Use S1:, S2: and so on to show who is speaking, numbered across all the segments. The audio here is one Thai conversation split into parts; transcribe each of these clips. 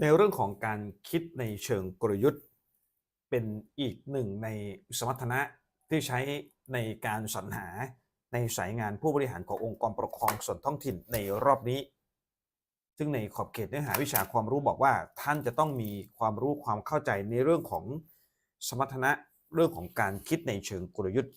S1: ในเรื่องของการคิดในเชิงกลยุทธ์ เป็นอีกหนึ่งในสมรรถนะที่ใช้ในการสรรหาในสายงานผู้บริหารขององค์กรปกครองส่วนท้องถิ่นในรอบนี้ ซึ่งในขอบเขตเนื้อหาวิชาความรู้บอกว่า ท่านจะต้องมีความรู้ความเข้าใจในเรื่องของสมรรถนะเรื่องของการคิดในเชิงกลยุทธ์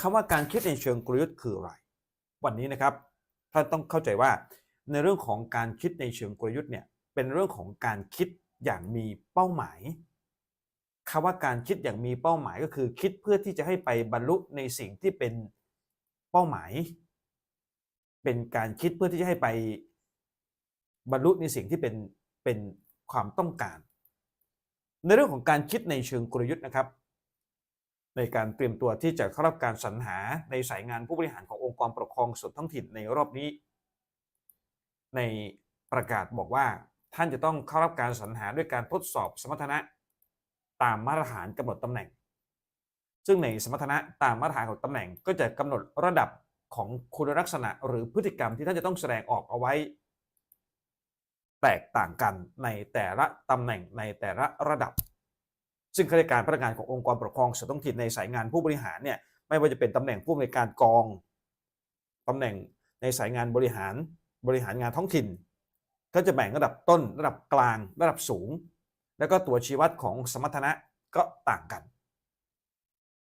S1: คำว่าการคิดในเชิงกลยุทธ์คืออะไร วันนี้นะครับท่านต้องเข้าใจว่าในเรื่องของการคิดในเชิงกลยุทธ์เนี่ย เป็นเรื่องของการคิดอย่างมีเป้าหมายคำว่าการคิดอย่างมีเป้าหมายก็คือคิดเพื่อที่จะให้ไปบรรลุในสิ่งที่เป็นเป้าหมาย เป็นการคิดเพื่อที่จะให้ไปบรรลุในสิ่งที่เป็นเป็นความต้องการ ในเรื่องของการคิดในเชิงกลยุทธ์นะครับ ในการเตรียมตัวที่จะเข้ารับการสรรหาในสายงานผู้บริหารขององค์กรปกครองส่วนท้องถิ่นในรอบนี้ ในประกาศบอกว่า ท่านจะต้องเข้ารับการสรรหาด้วยการทดสอบสมรรถนะตามมาตรฐานกำหนดตำแหน่ง ซึ่งในสมรรถนะตามมาตรฐานของตำแหน่ง ก็จะกำหนดระดับของคุณลักษณะหรือพฤติกรรมที่ท่านจะต้องแสดงออกเอาไว้ แตกต่างกันในแต่ละตำแหน่งในแต่ละระดับ ซึ่งข้าราชการพนักงานขององค์กรปกครองส่วนท้องถิ่นในสายงานผู้บริหารเนี่ยไม่ว่าจะเป็นตำแหน่งผู้อำนวยการกองตำแหน่งในสายงานบริหารบริหารงานท้องถิ่น ก็จะแบ่งระดับต้นระดับกลางระดับสูง แล้วก็ตัวชี้วัดของสมรรถนะก็ต่างกัน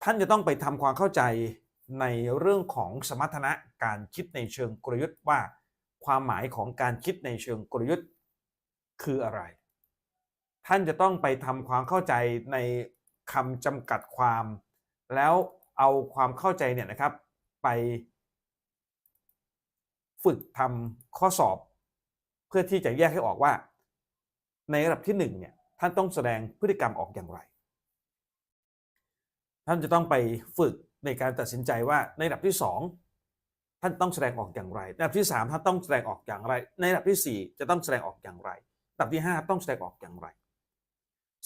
S1: ท่านจะต้องไปทำความเข้าใจในเรื่องของสมรรถนะการคิดในเชิงกลยุทธ์ว่า ความหมายของการคิดในเชิงกลยุทธ์คืออะไร ท่านจะต้องไปทำความเข้าใจในคำจำกัดความ แล้วเอาความเข้าใจเนี่ยนะครับไปฝึกทำข้อสอบ เพื่อที่จะแยกให้ออกว่า ในระดับที่หนึ่งเนี่ยท่านต้องแสดงพฤติกรรมออกอย่างไร ท่านจะต้องไปฝึกในการตัดสินใจว่าในระดับที่สองท่านต้องแสดงออกอย่างไร ในระดับที่สามท่านต้องแสดงออกอย่างไร ในระดับที่สี่จะต้องแสดงออกอย่างไรระดับที่ห้าต้องแสดงออกอย่างไร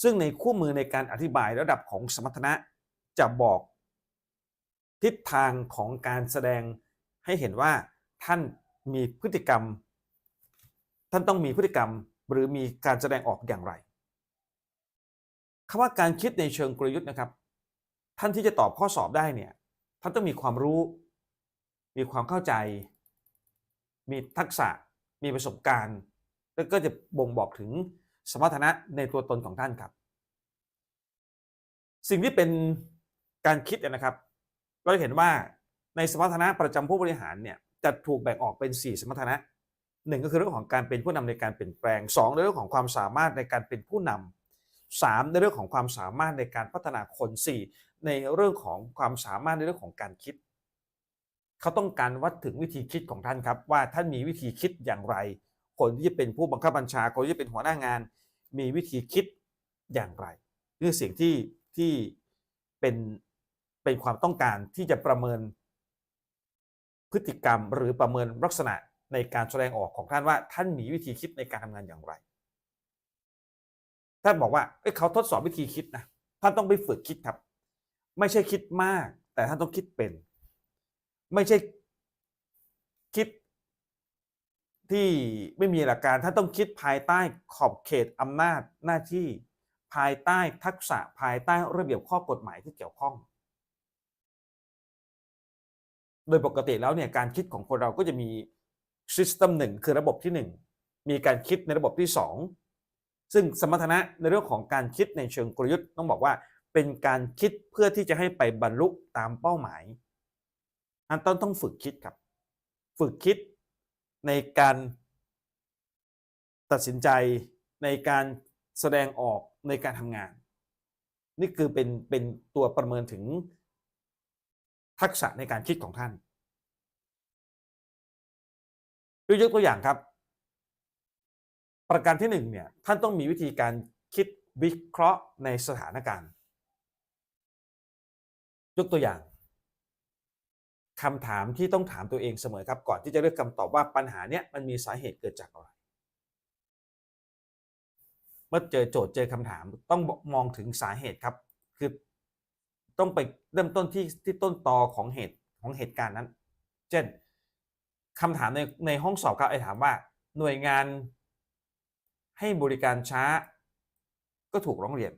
S1: ซึ่งในคู่มือในการอธิบายระดับของสมรรถนะจะบอกทิศทางของการแสดงให้เห็นว่าท่านมีพฤติกรรม ท่านต้องมีพฤติกรรมหรือมีการแสดงออกอย่างไรคำว่าการคิดในเชิงกลยุทธ์นะครับ ท่านที่จะตอบข้อสอบได้เนี่ยท่านต้องมีความรู้ มีความเข้าใจ มีทักษะมีประสบการณ์ แล้วก็จะบ่งบอกถึงสมรรถนะในตัวตนของท่านครับ สิ่งที่เป็นการคิดนะครับเราจะเห็นว่าในสมรรถนะประจำผู้บริหารเนี่ยจะถูกแบ่งออกเป็น 4 สมรรถนะ หนึ่งก็คือเรื่องของการเป็นผู้นำในการเปลี่ยนแปลง2ในเรื่องของความสามารถในการเป็นผู้นำ3ในเรื่องของความสามารถในการพัฒนาคน4ในเรื่องของความสามารถในเรื่องของการคิด เขาต้องการวัดถึงวิธีคิดของท่านครับ ว่าท่านมีวิธีคิดอย่างไร คนที่จะเป็นผู้บังคับบัญชาคนที่จะเป็นหัวหน้างาน มีวิธีคิดอย่างไรนี่สิ่งที่ที่เป็นเป็นความต้องการที่จะประเมินพฤติกรรมหรือประเมินลักษณะ ในการแสดงออกของท่านว่าท่านมีวิธีคิดในการทำงานอย่างไรท่านบอกว่าเเขาทดสอบวิธีคิดนะท่านต้องไปฝึกคิดครับ ไม่ใช่คิดมาก แต่ท่านต้องคิดเป็น ไม่ใช่คิดที่ไม่มีหลักการท่านต้องคิดภายใต้ขอบเขตอำนาจหน้าที่ภายใต้ทักษะภายใต้ระเบียบข้อกฎหมายที่เกี่ยวข้อง โดยปกติแล้วเนี่ยการคิดของคนเราก็จะมี ซิสเต็มหนึ่งคือระบบที่ 1 มีการคิดในระบบที่ 2 ซึ่งสมรรถนะในเรื่องของการคิดในเชิงกลยุทธ์ต้องบอกว่าเป็นการคิดเพื่อที่จะให้ไปบรรลุตามเป้าหมาย อันต้นต้องฝึกคิดครับ ฝึกคิดในการตัดสินใจในการแสดงออกในการทำงาน นี่คือเป็นเป็นตัวประเมินถึงทักษะในการคิดของท่าน ยกตัวอย่างครับ ประการที่หนึ่งเนี่ยท่านต้องมีวิธีการคิดวิเคราะห์ในสถานการณ์ ยกตัวอย่างคำถามที่ต้องถามตัวเองเสมอครับ ก่อนที่จะเลือกคำตอบว่าปัญหาเนี้ยมันมีสาเหตุเกิดจากอะไร เมื่อเจอโจทย์เจอคำถามต้องมองถึงสาเหตุครับ คือต้องไปเริ่มต้นที่ที่ต้นตอของเหตุของเหตุการณ์นั้น เช่น คำถามในในห้องสอบครับไอ้ถามว่าหน่วยงานให้บริการช้าก็ถูกร้องเรียน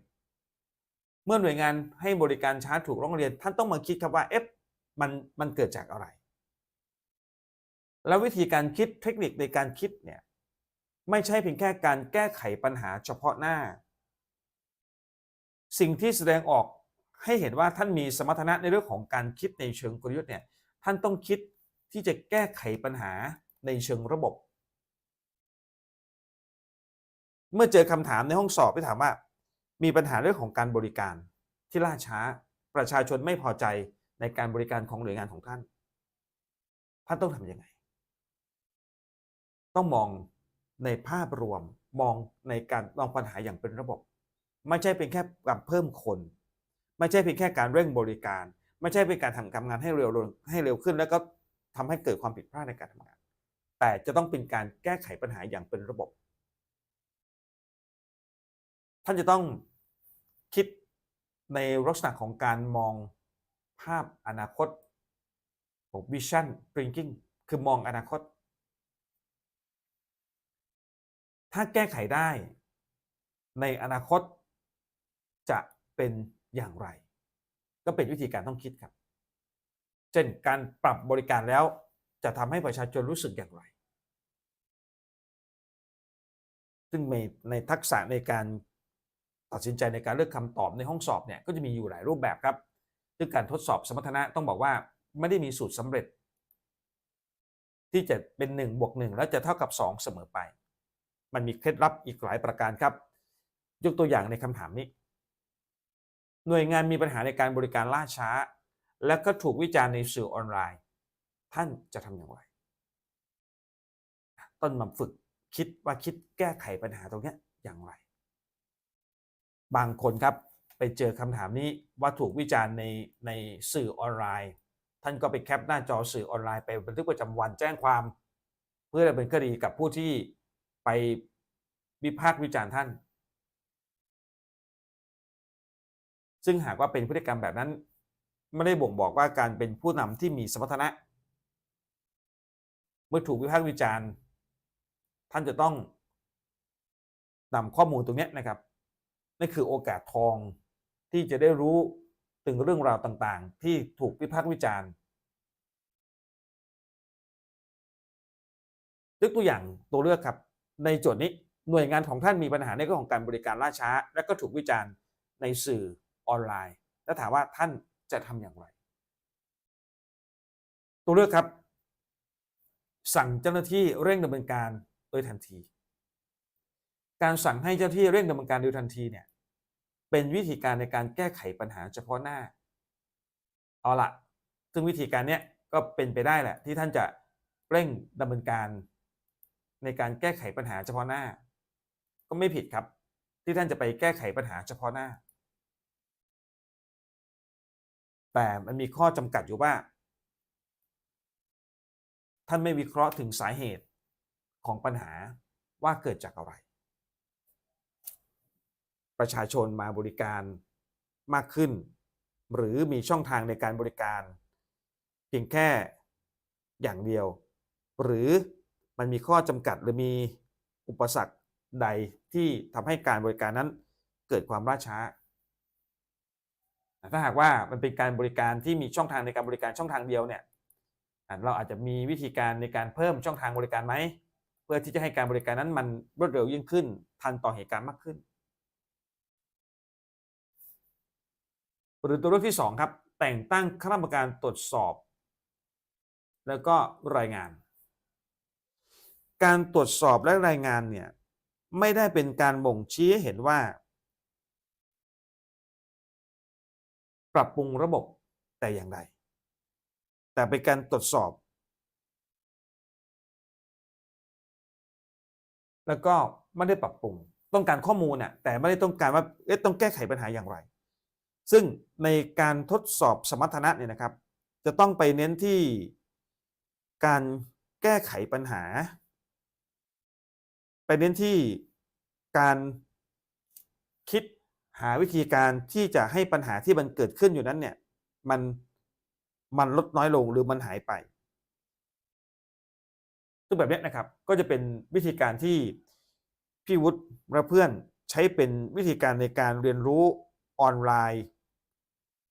S1: เมื่อหน่วยงานให้บริการช้าถูกร้องเรียน ท่านต้องมาคิดครับว่าเอ๊ะมันมันเกิดจากอะไร แล้ววิธีการคิดเทคนิคในการคิดเนี่ยไม่ใช่เพียงแค่การแก้ไขปัญหาเฉพาะหน้า สิ่งที่แสดงออกให้เห็นว่าท่านมีสมรรถนะในเรื่องของการคิดในเชิงกลยุทธ์เนี่ยท่านต้องคิด ที่จะแก้ไขปัญหาในเชิงระบบ เมื่อเจอคำถามในห้องสอบที่ถามว่า มีปัญหาเรื่องของการบริการที่ล่าช้าประชาชนไม่พอใจในการบริการของหน่วยงานของท่าน ท่านต้องทำยังไง ต้องมองในภาพรวมมองในการมองปัญหาอย่างเป็นระบบ ไม่ใช่เป็นแค่การเพิ่มคน ไม่ใช่เพียงแค่การเร่งบริการ ไม่ใช่เป็นการทำการงานให้เร็วลงให้เร็วขึ้น แล้วก็ ทำให้เกิดความผิดพลาดในการทำงาน แต่จะต้องเป็นการแก้ไขปัญหาอย่างเป็นระบบ ท่านจะต้องคิดในลักษณะของการมองภาพอนาคตของ vision thinking คือมองอนาคต ถ้าแก้ไขได้ในอนาคตจะเป็นอย่างไร ก็เป็นวิธีการต้องคิดครับ เช่นการปรับบริการแล้วจะทำให้ประชาชนรู้สึกอย่างไร ซึ่งในในทักษะในการตัดสินใจในการเลือกคำตอบในห้องสอบเนี่ยก็จะมีอยู่หลายรูปแบบครับ ซึ่งการทดสอบสมรรถนะต้องบอกว่าไม่ได้มีสูตรสำเร็จ ที่จะเป็น1บวก1แล้วจะเท่ากับ 2 เสมอไป มันมีเคล็ดลับอีกหลายประการครับ ยกตัวอย่างในคำถามนี้ หน่วยงานมีปัญหาในการบริการล่าช้า และก็ถูกวิจารณ์ในสื่อออนไลน์ ท่านจะทำอย่างไร ต้นมาฝึกคิดว่าคิดแก้ไขปัญหาตรงนี้อย่างไร บางคนครับไปเจอคำถามนี้ว่าถูกวิจารณ์ในในสื่อออนไลน์ ท่านก็ไปแคปหน้าจอสื่อออนไลน์ไปบันทึกประจำวันแจ้งความ เพื่อดำเนินคดีกับผู้ที่ไปวิพากษ์วิจารณ์ท่าน ซึ่งหากว่าเป็นพฤติกรรมแบบนั้น ไม่ได้บ่งบอกว่าการเป็นผู้นำที่มีสมรรถนะ เมื่อถูกวิพากษ์วิจารณ์ ท่านจะต้องนำข้อมูลตรงนี้นะครับนั่นคือโอกาสทองที่จะได้รู้ถึงเรื่องราวต่างๆ ที่ถูกวิพากษ์วิจารณ์ยกตัวอย่างตัวเลือกครับ ในโจทย์นี้หน่วยงานของท่านมีปัญหาในเรื่องของการบริการล่าช้า และก็ถูกวิจารณ์ในสื่อออนไลน์ แล้วถามว่าท่าน จะทำอย่างไร ตัวเลือกครับ สั่งเจ้าหน้าที่เร่งดำเนินการโดยทันที การสั่งให้เจ้าหน้าที่เร่งดำเนินการโดยทันทีเนี่ยเป็นวิธีการในการแก้ไขปัญหาเฉพาะหน้า เอาละซึ่งวิธีการเนี้ยก็เป็นไปได้แหละ ที่ท่านจะเร่งดำเนินการในการแก้ไขปัญหาเฉพาะหน้า ก็ไม่ผิดครับ ที่ท่านจะไปแก้ไขปัญหาเฉพาะหน้า แต่มันมีข้อจำกัดอยู่ว่า ท่านไม่วิเคราะห์ถึงสาเหตุของปัญหาว่าเกิดจากอะไร ประชาชนมาบริการมากขึ้น หรือมีช่องทางในการบริการ เพียงแค่อย่างเดียว หรือมันมีข้อจำกัดหรือมีอุปสรรคใดที่ทำให้การบริการนั้นเกิดความล่าช้า ถ้าหากว่ามันเป็นการบริการที่มีช่องทางในการบริการช่องทางเดียวเนี่ยเราอาจจะมีวิธีการในการเพิ่มช่องทางบริการไหมเพื่อที่จะให้การบริการนั้นมันรวดเร็วยิ่งขึ้น ทันต่อเหตุการณ์มากขึ้นหรือตัวเลือกที่ 2 ครับ แต่งตั้งคณะกรรมการตรวจสอบ แล้วก็รายงาน การตรวจสอบและรายงานเนี่ยไม่ได้เป็นการบ่งชี้เห็นว่า ปรับปรุงระบบแต่อย่างใดแต่เป็นการตรวจสอบ แล้วก็ไม่ได้ปรับปรุง ต้องการข้อมูลน่ะแต่ไม่ได้ต้องการว่าเอ๊ะต้องแก้ไขปัญหาอย่างไร ซึ่งในการทดสอบสมรรถนะเนี่ยนะครับ จะต้องไปเน้นที่การแก้ไขปัญหา ไปเน้นที่การคิด หาวิธีการที่จะให้ปัญหาที่มันเกิดขึ้นอยู่นั้นเนี่ยมันมันลดน้อยลงหรือมันหายไปซึ่งแบบนี้นะครับก็จะเป็นวิธีการที่พี่วุฒิและเพื่อนใช้เป็นวิธีการในการเรียนรู้ออนไลน์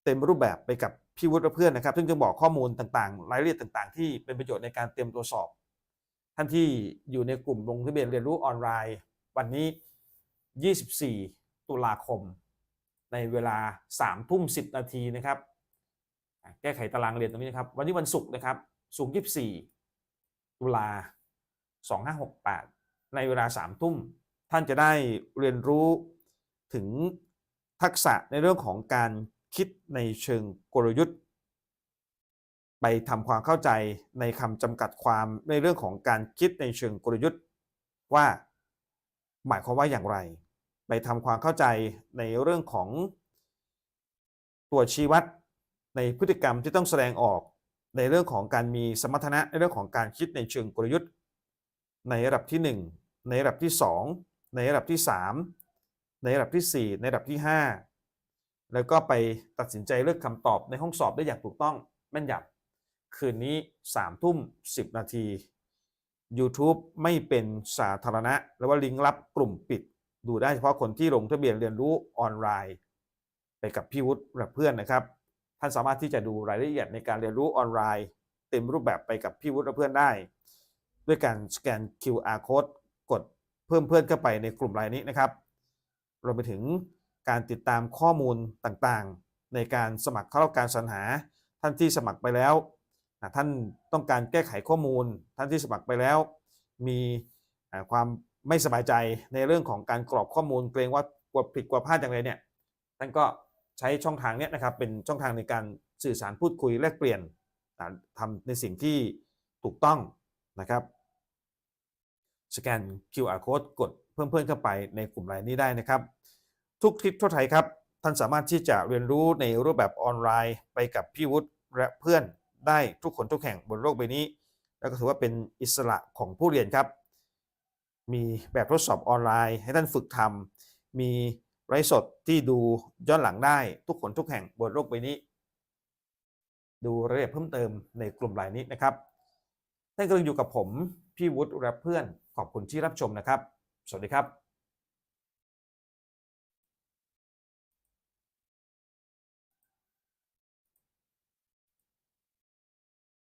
S1: เต็มรูปแบบไปกับพี่วุฒิและเพื่อนนะครับ ซึ่งจะบอกข้อมูลต่างๆ รายละเอียดต่างๆ ที่เป็นประโยชน์ในการเตรียมตัวสอบ ท่านที่อยู่ในกลุ่มลงทะเบียนเรียนรู้ออนไลน์ วันนี้ 24 ตุลาคม ในเวลา3ทุ่ม10 นาทีนะครับ แก้ไขตารางเรียนตรงนี้นะครับ วันนี้วันศุกร์นะครับศุกร์24 ตุลา 2568 ในเวลา3ทุ่ม ท่านจะได้เรียนรู้ถึงทักษะในเรื่องของการคิดในเชิงกลยุทธ์ ไปทำความเข้าใจในคำจำกัดความในเรื่องของการคิดในเชิงกลยุทธ์ว่าหมายความว่าอย่างไร ไปทำความเข้าใจในเรื่องของตัวชี้วัดในพฤติกรรมที่ต้องแสดงออกในเรื่องของการมีสมรรถนะในเรื่องของการคิดในเชิงกลยุทธ์ ในระดับที่ 1 ในระดับที่ 2 ในระดับที่ 3 ในระดับที่ 4 ในระดับที่ 5 แล้วก็ไปตัดสินใจเลือกคำตอบในห้องสอบได้อย่างถูกต้องแม่นยำคืนนี้3ทุ่ม 10 นาที YouTube ไม่เป็นสาธารณะ แล้วว่าลิงก์ลับกลุ่มปิด ดูได้เฉพาะคนที่ลงทะเบียนเรียนรู้ออนไลน์ ไปกับพี่วุฒิและเพื่อนนะครับ ท่านสามารถที่จะดูรายละเอียดในการเรียนรู้ออนไลน์ เต็มรูปแบบไปกับพี่วุฒิและเพื่อนได้ ด้วยการสแกน QR code กดเพิ่มเพื่อนเข้าไปในกลุ่มไลน์นี้นะครับรวมไปถึงการติดตามข้อมูลต่างๆ ในการสมัครเข้ารับการสรรหา ท่านที่สมัครไปแล้วท่านต้องการแก้ไขข้อมูล ท่านที่สมัครไปแล้ว มีความ ไม่สบายใจในเรื่องของการกรอกข้อมูลเกรงว่ากลัวผิดกลัวพลาดอย่างไรเนี่ยท่านก็ใช้ช่องทางเนี้ยนะครับเป็นช่องทางในการสื่อสารพูดคุยแลกเปลี่ยนอ่าทำในสิ่งที่ถูกต้องนะครับ สแกน QR code กดเพิ่มเพื่อนเข้าไปในกลุ่มไลน์นี้ได้นะครับ ทุกทิศทั่วไทยครับ ท่านสามารถที่จะเรียนรู้ในรูปแบบออนไลน์ไปกับพี่วุฒิและเพื่อนได้ทุกคนทุกแห่งบนโลกใบนี้ แล้วก็ถือว่าเป็นอิสระของผู้เรียนครับ มีแบบทดสอบออนไลน์ ให้ท่านฝึกทำมีไลฟ์สดที่ดูย้อนหลังได้ทุกคนทุกแห่งบนโลกใบนี้ ดูรายละเอียดเพิ่มเติมในกลุ่มไลน์นี้นะครับท่านกำลังอยู่กับผม พี่วุฒิรับเพื่อนขอบคุณที่รับชมนะครับ สวัสดีครับ